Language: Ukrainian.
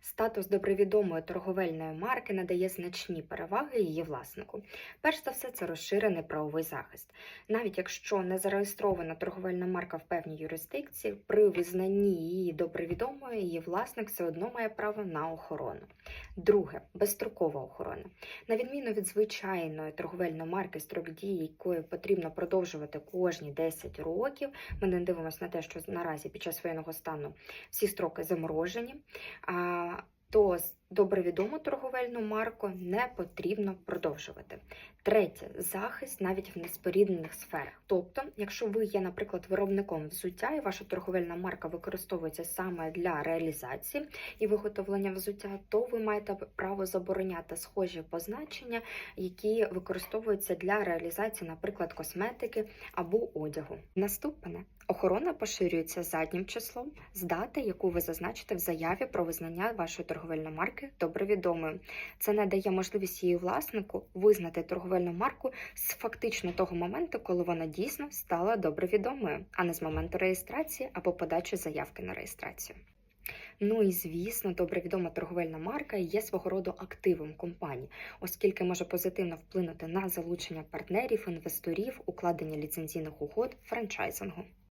Статус добровідомої торговельної марки надає значні переваги її власнику. Перш за все, це розширений правовий захист. Навіть якщо не зареєстрована торговельна марка в певній юрисдикції, при визнанні її добровідомою, її власник все одно має право на охорону. Друге безстрокова охорона. На відміну від звичайної торговельної марки, строк дії якої потрібно продовжувати кожні 10 років. Ми не дивимося на те, що наразі під час воєнного стану всі строки заморожені. То з- добровідому торговельну марку не потрібно продовжувати. Третє захист навіть в неспоріднених сферах. Тобто, якщо ви є, наприклад, виробником взуття, і ваша торговельна марка використовується саме для реалізації і виготовлення взуття, то ви маєте право забороняти схожі позначення, які використовуються для реалізації, наприклад, косметики або одягу. Наступне охорона поширюється заднім числом з дати, яку ви зазначите в заяві про визнання вашої торговельної марки добровідомою. Це надає можливість її власнику визнати торговельну марку з фактично того моменту, коли вона дійсно стала добровідомою, а не з моменту реєстрації або подачі заявки на реєстрацію. Ну і звісно, добре відома торговельна марка є свого роду активом компанії, оскільки може позитивно вплинути на залучення партнерів, інвесторів, укладення ліцензійних угод, франчайзингу.